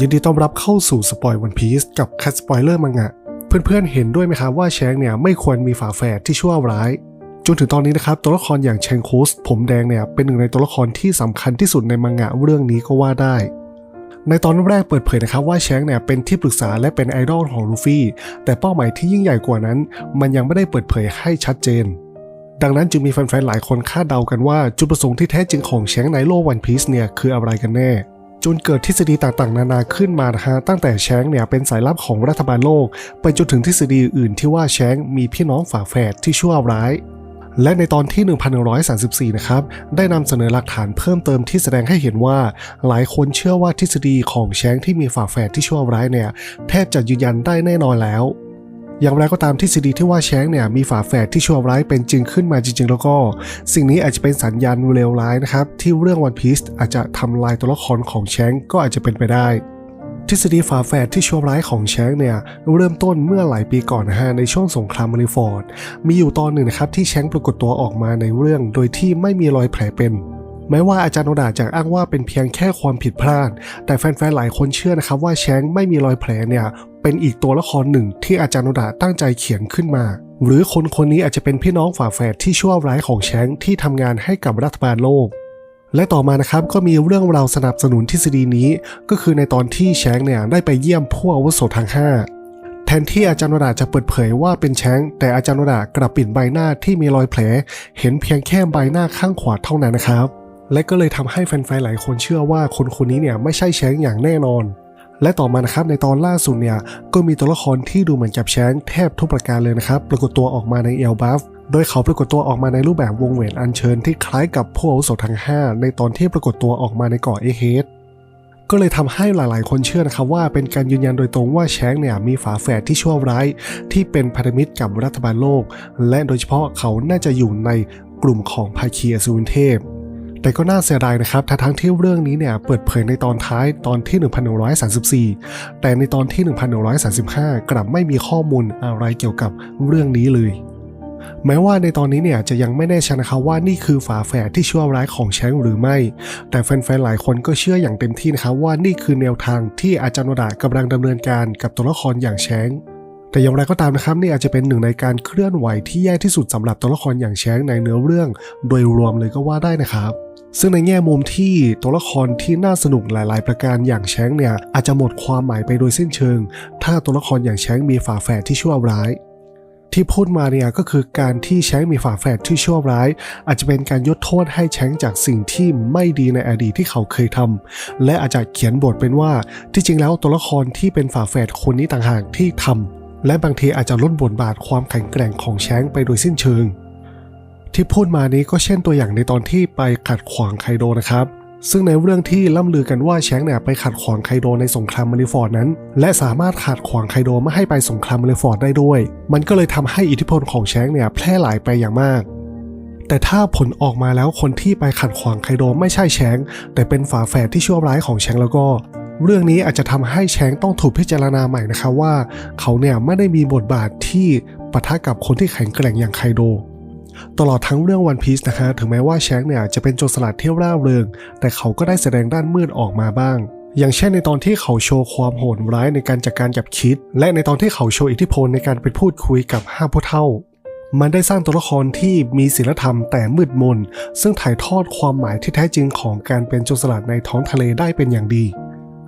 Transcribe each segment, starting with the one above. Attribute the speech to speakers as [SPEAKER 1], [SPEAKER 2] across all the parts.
[SPEAKER 1] ยินดีต้อนรับเข้าสู่สปอยวันพีซกับคัสสปอยเลอร์มังงะ เพื่อนๆเห็นด้วยไหมครับว่าแชงเนี่ยไม่ควรมีฝาแฝดที่ชั่วร้าย จนถึงตอนนี้นะครับตัวละครอย่างเชงคุสผมแดงเนี่ยเป็นหนึ่งในตัวละครที่สำคัญที่สุดในมังงะเรื่องนี้ก็ว่าได้ ในตอนแรกเปิดเผยนะครับว่าแชงเนี่ยเป็นที่ปรึกษาและเป็นไอดอลของลูฟี่ แต่เป้าหมายที่ยิ่งใหญ่กว่านั้น มันยังไม่ได้เปิดเผยให้ชัดเจน ดังนั้นจึงมีแฟนๆหลายคนคาดเดากันว่าจุดประสงค์ที่แท้จริงของแชงในโลกวันพีซเนี่ยคืออะไรกันแน่ จนเกิดทฤษฎีต่างๆ นานาขึ้นมานะฮะตั้งแต่แชงเนี่ยเป็นสายลับของรัฐบาลโลก ไปจนถึงทฤษฎีอื่นที่ว่าแชงมีพี่น้องฝาแฝดที่ชั่วร้าย และในตอนที่ 1134 นะครับ ได้นำเสนอหลักฐานเพิ่มเติมที่แสดงให้เห็นว่า หลายคนเชื่อว่าทฤษฎีของแชงที่มีฝาแฝดที่ชั่วร้ายเนี่ยแทบจะยืนยันได้แน่นอนแล้ว อย่างไรก็ตามทฤษฎีที่ว่าแชงเนี่ยมีฝาแฝดที่ชั่วร้ายเป็นจริงขึ้นมาจริง ๆ แล้วก็ สิ่งนี้อาจจะเป็นสัญญาณเลวร้ายนะครับ ที่เรื่องวันพีซอาจจะทำลายตัวละครของแชงก็อาจจะเป็นไปได้ทฤษฎีฝาแฝดที่ชั่วร้ายของแชงเนี่ยเริ่มต้นเมื่อหลายปีก่อนนะฮะในช่วงสงครามมาริฟอร์ด มีอยู่ตอนหนึ่งนะครับที่แชงปรากฏตัวออกมาในเรื่อง โดยที่ไม่มีรอยแผลเป็น แม้ว่าอาจารย์โนดาจะอ้างว่าเป็นเพียงแค่ความผิดพลาด แต่แฟนๆหลายคนเชื่อนะครับว่าแชงไม่มีรอยแผลเนี่ยเป็นอีกตัวละครหนึ่งที่อาจารย์โนดาตั้งใจเขียนขึ้นมา หรือคนคนนี้อาจจะเป็นพี่น้องฝาแฝดที่ชั่วร้ายของแชงที่ทำงานให้กับรัฐบาลโลกและต่อมานะครับก็มีเรื่องราวสนับสนุนทฤษฎีนี้ ก็คือในตอนที่แชงเนี่ยได้ไปเยี่ยมผู้อาวุโสทั้งห้าแทนที่อาจารย์วดาจะเปิดเผยว่าเป็นแชงแต่อาจารย์วดากลับปิดใบหน้าที่มีรอยแผล เห็นเพียงแค่ใบหน้าข้างขวาเท่านั้นนะครับ และก็เลยทำให้แฟนๆหลายคนเชื่อว่าคนคนนี้เนี่ยไม่ใช่แชงอย่างแน่นอน และต่อมานะครับในตอนล่าสุดเนี่ยก็มีตัวละครที่ดูเหมือนกับแชงแทบทุกประการเลยนะครับปรากฏตัวออกมาในเอลบัฟโดยเขาปรากฏตัวออกมาในรูปแบบวงแหวนอัญเชิญที่คล้ายกับผู้อาวุโสทั้ง 5 ในตอนที่ปรากฏตัวออกมาในเกาะเอเฮดก็เลยทำให้หลายๆ คนเชื่อนะครับว่าเป็นการยืนยันโดยตรงว่าแชงเนี่ยมีฝาแฝดที่ชั่วร้าย ที่เป็นพันธมิตรกับรัฐบาลโลก และโดยเฉพาะเขาน่าจะอยู่ในกลุ่มของภาคีอสูรเทพ แต่ก็น่าเสียดายนะครับทั้งที่เรื่องนี้เนี่ยเปิดเผยในตอนท้ายตอนที่ 1134 แต่ในตอนที่ 1135 กลับไม่มีข้อมูลอะไรเกี่ยวกับเรื่องนี้เลย แม้ว่าในตอนนี้เนี่ยจะยังไม่แน่ชัดนะครับว่านี่คือฝาแฝดที่ชั่วร้ายของแชงหรือไม่ แต่แฟนๆหลายคนก็เชื่ออย่างเต็มที่นะครับว่านี่คือแนวทางที่อาจารย์โนดากำลังดำเนินการกับตัวละครอย่างแชง แต่อย่างไรก็ตามนะครับนี่อาจจะเป็นหนึ่งในการเคลื่อนไหวที่แย่ที่สุดสำหรับตัวละครอย่างแชงในเนื้อเรื่อง โดยรวมเลยก็ว่าได้นะครับซึ่งในแง่มุมที่ตัวละครที่น่าสนุกหลาย ๆ ประการอย่างแชงเนี่ยอาจจะหมดความหมายไปโดยสิ้นเชิง ถ้าตัวละครอย่างแชงมีฝาแฝดที่ชั่วร้าย ที่พูดมาเนี่ยก็คือการที่แชงมีฝาแฝดที่ชั่วร้าย อาจจะเป็นการยกโทษให้แชงจากสิ่งที่ไม่ดีในอดีตที่เขาเคยทำและอาจจะเขียนบทเป็นว่าที่จริงแล้วตัวละครที่เป็นฝาแฝดคนนี้ต่างหากที่ทำ และบางทีอาจจะลดบทบาทความแข็งแกร่งของแชงไปโดยสิ้นเชิง ที่พูดมานี้ก็เช่นตัวอย่างในตอนที่ไปขัดขวางไคโดนะครับ ซึ่งในเรื่องที่ล่ำลือกันว่าแชงเนี่ยไปขัดขวางไคโดในสงครามมาริฟอร์ดนั้น และสามารถขัดขวางไคโดไม่ให้ไปสงครามมาริฟอร์ดได้ด้วย มันก็เลยทำให้อิทธิพลของแชงเนี่ยแพร่หลายไปอย่างมาก แต่ถ้าผลออกมาแล้วคนที่ไปขัดขวางไคโดไม่ใช่แชงแต่เป็นฝาแฝดที่ชั่วร้ายของแชงแล้วก็ เรื่องนี้อาจจะทำให้แชงต้องถูกพิจารณาใหม่นะครับว่า เขาเนี่ยไม่ได้มีบทบาทที่ปะทะกับคนที่แข็งแกร่งอย่างไคโด ตลอดทั้งเรื่องวันพีซนะคะถึงแม้ว่าแชงเนี่ยจะเป็นโจรสลัดเที่ยวร่าเริง แต่เขาก็ได้แสดงด้านมืดออกมาบ้าง อย่างเช่นในตอนที่เขาโชว์ความโหดร้ายในการจัดการกับคิด และในตอนที่เขาโชว์อิทธิพลในการไปพูดคุยกับห้าผู้เท่ามันได้สร้างตัวละครที่มีศีลธรรมแต่มืดมน ซึ่งถ่ายทอดความหมายที่แท้จริงของการเป็นโจรสลัดในท้องทะเลได้เป็นอย่างดี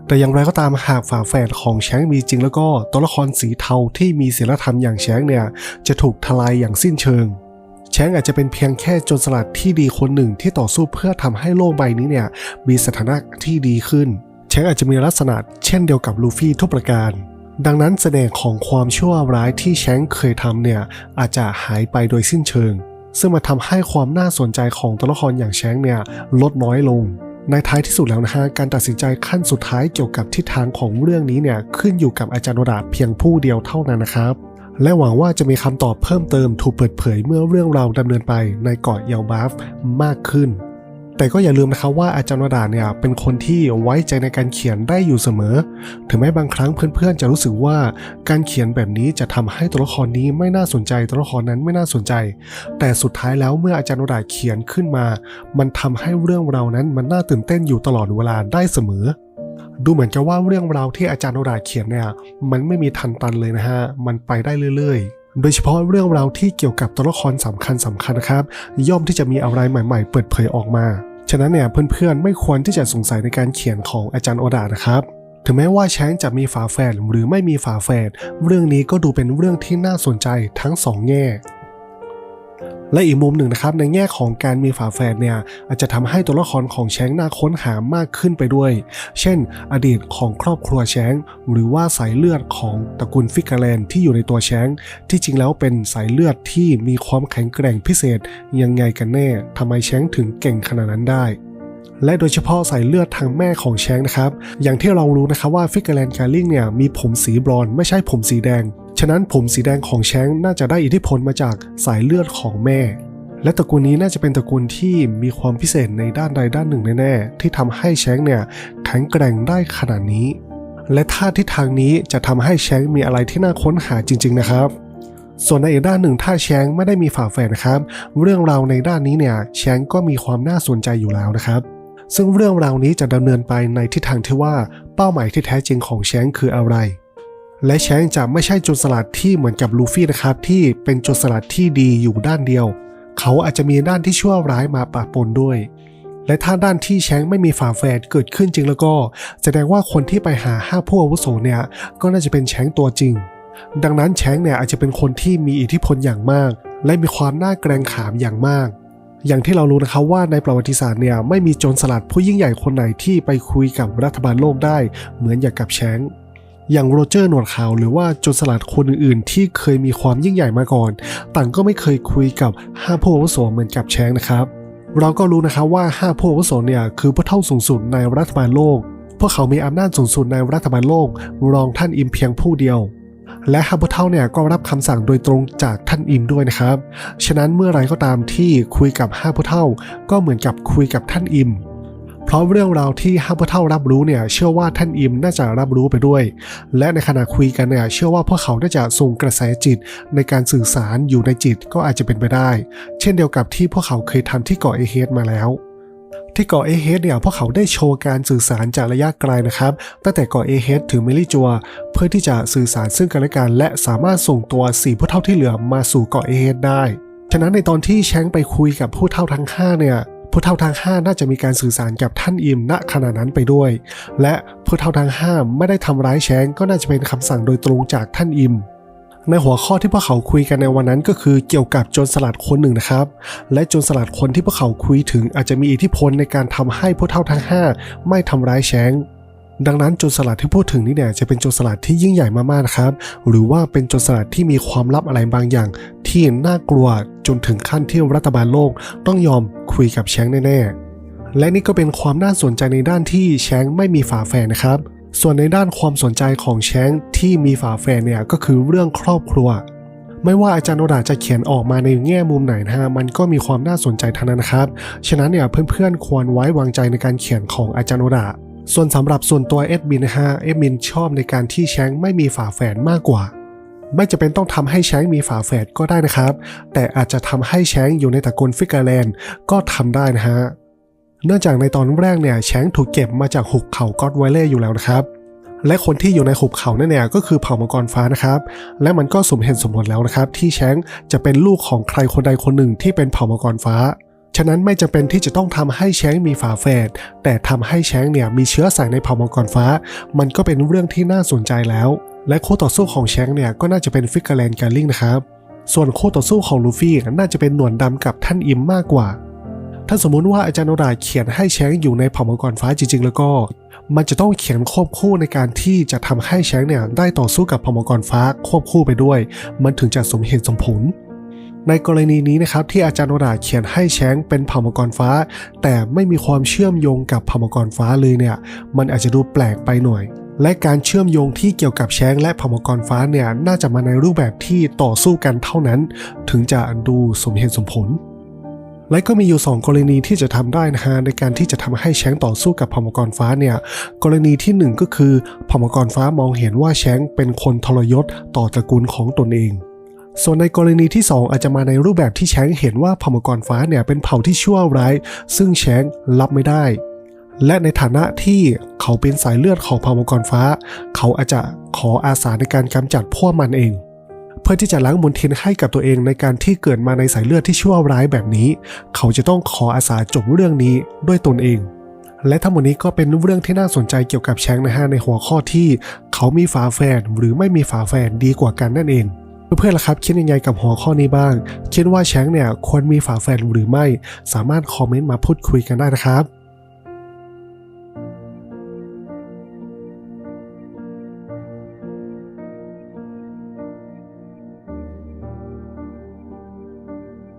[SPEAKER 1] แต่อย่างไรก็ตามหากฝาแฝดของแชงมีจริงแล้วก็ตัวละครสีเทาที่มีศีลธรรมอย่างแชงเนี่ยจะถูกทลายอย่างสิ้นเชิงแชงอาจจะเป็นเพียงแค่โจรสลัดที่ดีคนหนึ่งที่ต่อสู้เพื่อทำให้โลกใบนี้เนี่ยมีสถานะที่ดีขึ้น แชงอาจจะมีลักษณะเช่นเดียวกับลูฟี่ทุกประการ ดังนั้นเสน่ห์ของความชั่วร้ายที่แชงเคยทำเนี่ยอาจจะหายไปโดยสิ้นเชิง ซึ่งมาทำให้ความน่าสนใจของตัวละครอย่างแชงเนี่ยลดน้อยลง ในท้ายที่สุดแล้วนะฮะการตัดสินใจขั้นสุดท้ายเกี่ยวกับทิศทางของเรื่องนี้เนี่ยขึ้นอยู่กับอาจารย์วราเพียงผู้เดียวเท่านั้นนะครับและหวังว่าจะมีคำตอบเพิ่มเติมถูกเปิดเผยเมื่อเรื่องราวดำเนินไปในเกาะเยาบาฟมากขึ้น แต่ก็อย่าลืมนะครับว่าอาจารย์วดาเนี่ยเป็นคนที่ไว้ใจในการเขียนได้อยู่เสมอ ถึงแม้บางครั้งเพื่อนๆ จะรู้สึกว่าการเขียนแบบนี้จะทำให้ตัวละครนี้ไม่น่าสนใจตัวละครนั้นไม่น่าสนใจ แต่สุดท้ายแล้วเมื่ออาจารย์วดาเขียนขึ้นมา มันทำให้เรื่องราวนั้นมันน่าตื่นเต้นอยู่ตลอดเวลาได้เสมอดูเหมือนกับว่าเรื่องราวที่อาจารย์โนราเขียนเนี่ย มันไม่มีทันตันเลยนะฮะ มันไปได้เรื่อยๆ โดยเฉพาะเรื่องราวที่เกี่ยวกับตัวละครสำคัญสำคัญนะครับ ย่อมที่จะมีอะไรใหม่ ๆ เปิดเผยออกมา ฉะนั้นเนี่ยเพื่อนๆ ไม่ควรที่จะสงสัยในการเขียนของอาจารย์โอดานะครับถึงแม้ว่าแชงจะมีฝาแฝดหรือไม่มีฝาแฝดเรื่องนี้ก็ดูเป็นเรื่องที่น่าสนใจทั้งสองแง่ และอีกมุมหนึ่งนะครับในแง่ของการมีฝาแฝดเนี่ยอาจจะทำให้ตัวละครของแชงน่าค้นหามากขึ้นไปด้วย เช่น อดีตของครอบครัวแชงหรือว่าสายเลือดของตระกูลฟิกเกอร์แลนที่อยู่ในตัวแชงที่จริงแล้วเป็นสายเลือดที่มีความแข็งแกร่งพิเศษยังไงกันแน่ทำไมแชงถึงเก่งขนาดนั้นได้ และโดยเฉพาะสายเลือดทางแม่ของแชงนะครับ อย่างที่เรารู้นะครับว่าฟิกเกอร์แลนด์แคลลิงเนี่ยมีผมสีบรอนไม่ใช่ผมสีแดง ฉะนั้นผมสีแดงของแชงน่าจะได้อิทธิพลมาจากสายเลือดของแม่ และตระกูลนี้น่าจะเป็นตระกูลที่มีความพิเศษในด้านใดด้านหนึ่งแน่ๆที่ทำให้แชงเนี่ยแข็งแกร่งได้ขนาดนี้ และท่าทิศทางนี้จะทำให้แชงมีอะไรที่น่าค้นหาจริง ๆนะครับส่วนในอีกด้านหนึ่งถ้าแชงไม่ได้มีฝาแฝดนะครับ เรื่องราวในด้านนี้เนี่ยแชงก็มีความน่าสนใจอยู่แล้วนะครับ ซึ่งเรื่องราวนี้จะดำเนินไปในทิศทางที่ว่าเป้าหมายที่แท้จริงของแชงคืออะไร และแชงจะไม่ใช่โจรสลัดที่เหมือนกับลูฟี่นะครับที่เป็นโจรสลัดที่ดีอยู่ด้านเดียว เขาอาจจะมีด้านที่ชั่วร้ายมาปะปนด้วย และถ้าด้านที่แชงไม่มีฝาแฝดเกิดขึ้นจริงแล้วก็ แสดงว่าคนที่ไปหาห้าผู้อาวุโสเนี่ยก็น่าจะเป็นแชงตัวจริง ดังนั้นแชงเนี่ยอาจจะเป็นคนที่มีอิทธิพลอย่างมาก และมีความน่าเกรงขามอย่างมาก อย่างที่เรารู้นะครับว่าในประวัติศาสตร์เนี่ยไม่มีโจรสลัดผู้ยิ่งใหญ่คนไหนที่ไปคุยกับรัฐบาลโลกได้ เหมือนอย่างกับแชงอย่างโรเจอร์หนวดขาวหรือว่าโจรสลัดคนอื่นๆ ที่เคยมีความยิ่งใหญ่มาก่อน ต่างก็ไม่เคยคุยกับห้าผู้อาวุโสเหมือนกับแชงนะครับ เราก็รู้นะครับว่าห้าผู้อาวุโสเนี่ยคือผู้เท่าสูงสุดในรัฐบาลโลก พวกเขามีอำนาจสูงสุดในรัฐบาลโลก รองท่านอิมเพียงผู้เดียว และห้าผู้เท่าเนี่ยก็รับคำสั่งโดยตรงจากท่านอิมด้วยนะครับ ฉะนั้นเมื่อไรก็ตามที่คุยกับห้าผู้เท่าก็เหมือนกับคุยกับท่านอิมเพราะเรื่องราวที่ห้าผู้เท่ารับรู้เนี่ยเชื่อว่าท่านอิมน่าจะรับรู้ไปด้วย และในขณะคุยกันเนี่ยเชื่อว่าพวกเขาน่าจะส่งกระแสจิตในการสื่อสารอยู่ในจิตก็อาจจะเป็นไปได้ เช่นเดียวกับที่พวกเขาเคยทำที่เกาะเอเฮดมาแล้ว ที่เกาะเอเฮดเนี่ยพวกเขาได้โชว์การสื่อสารจากระยะไกลนะครับ ตั้งแต่เกาะเอเฮดถึงเมลิจัว เพื่อที่จะสื่อสารซึ่งกันและกัน และสามารถส่งตัวสี่ผู้เท่าที่เหลือมาสู่เกาะเอเฮดได้ ฉะนั้นในตอนที่แชงไปคุยกับผู้เท่าทั้งห้าเนี่ยผู้เท่าทั้งห้าน่าจะมีการสื่อสารกับท่านอิมณขณะนั้นไปด้วย และผู้เท่าทั้งห้าไม่ได้ทำร้ายแชงก็น่าจะเป็นคำสั่งโดยตรงจากท่านอิม ในหัวข้อที่พวกเขาคุยกันในวันนั้นก็คือเกี่ยวกับโจรสลัดคนหนึ่งนะครับ และโจรสลัดคนที่พวกเขาคุยถึงอาจจะมีอิทธิพลในการทำให้ผู้เท่าทั้ง 5 ไม่ทำร้ายแชงดังนั้นโจรสลัดที่พูดถึงนี่เนี่ยจะเป็นโจรสลัดที่ยิ่งใหญ่มากๆนะครับ หรือว่าเป็นโจรสลัดที่มีความลับอะไรบางอย่าง ที่น่ากลัวจนถึงขั้นที่รัฐบาลโลก ต้องยอมคุยกับแชงแน่ๆและนี่ก็เป็นความน่าสนใจในด้านที่แชงไม่มีฝาแฝดนะครับ ส่วนในด้านความสนใจของแชงที่มีฝาแฝดเนี่ยก็คือเรื่องครอบครัว ไม่ว่าอาจารย์โนดาจะเขียนออกมาในแง่มุมไหนนะฮะมันก็มีความน่าสนใจทั้งนั้นนะครับ ฉะนั้นเนี่ยเพื่อนๆควรไว้วางใจในการเขียนของอาจารย์โนดาส่วนสำหรับส่วนตัวเอ็ดมินนะฮะเอ็ดมินชอบในการที่แชงไม่มีฝาแฝดมากกว่า ไม่จะเป็นต้องทำให้แชงมีฝาแฝดก็ได้นะครับ แต่อาจจะทำให้แชงอยู่ในตระกูลฟิกเกอร์แลนด์ก็ทำได้นะฮะ เนื่องจากในตอนแรกเนี่ยแชงถูกเก็บมาจากหุบเขาก็อดไวเล่อยู่แล้วนะครับ และคนที่อยู่ในหุบเขานั่นเนี่ยก็คือเผ่ามังกรฟ้านะครับ และมันก็สมเหตุสมผลแล้วนะครับ ที่แชงจะเป็นลูกของใครคนใดคนหนึ่งที่เป็นเผ่ามังกรฟ้า ฉะนั้นไม่จำเป็นที่จะต้องทำให้แชงมีฝาแฝดแต่ทำให้แชงเนี่ยมีเชื้อสายในเผ่ามังกรฟ้า มันก็เป็นเรื่องที่น่าสนใจแล้ว และคู่ต่อสู้ของแชงเนี่ยก็น่าจะเป็นฟิกเกอร์แลนด์การลิงนะครับส่วนคู่ต่อสู้ของลูฟี่น่าจะเป็นหนวดดำกับท่านอิมมากกว่า ถ้าสมมุติว่าอาจารย์โนราเขียนให้แชงอยู่ในเผ่ามังกรฟ้าจริง ๆ แล้วก็ มันจะต้องเขียนควบคู่ในการที่จะทำให้แชงเนี่ยได้ต่อสู้กับเผ่ามังกรฟ้าควบคู่ไปด้วย มันถึงจะสมเหตุสมผล ในกรณีนี้นะครับที่อาจารย์โนราเขียนให้แชงเป็นเผ่ามังกรฟ้า แต่ไม่มีความเชื่อมโยงกับเผ่ามังกรฟ้าเลยเนี่ย มันอาจจะดูแปลกไปหน่อยและการเชื่อมโยงที่เกี่ยวกับแชงและเผ่ามังกรฟ้าเนี่ย น่าจะมาในรูปแบบที่ต่อสู้กันเท่านั้น ถึงจะดูสมเหตุสมผล และก็มีอยู่ 2 กรณีที่จะทำได้นะฮะในการที่จะทำให้แชงต่อสู้กับพมกรฟ้าเนี่ยกรณีที่ 1 ก็คือพมกรฟ้ามองเห็นว่าแชงเป็นคนทรยศต่อตระกูลของตนเอง ส่วนในกรณีที่ 2 อาจจะมาในรูปแบบที่แชงเห็นว่าพมกรฟ้าเนี่ยเป็นเผ่าที่ชั่วร้าย ซึ่งแชงรับไม่ได้ และในฐานะที่เขาเป็นสายเลือดของเผ่ามกรฟ้า เขาอาจจะขออาสาในการกำจัดพวกมันเอง เพื่อที่จะล้างมลทินให้กับตัวเองในการที่เกิดมาในสายเลือดที่ชั่วร้ายแบบนี้ เขาจะต้องขออาสาจบเรื่องนี้ด้วยตนเอง และทั้งหมดนี้ก็เป็นเรื่องที่น่าสนใจเกี่ยวกับแชงนะฮะในหัวข้อที่ เขามีฝาแฝดหรือไม่มีฝาแฝดดีกว่ากันนั่นเองเพื่อนๆล่ะครับคิดยังไงกับหัวข้อนี้บ้างคิดว่าแชงเนี่ยควรมีฝาแฝดหรือไม่ สามารถคอมเมนต์มาพูดคุยกันได้นะครับ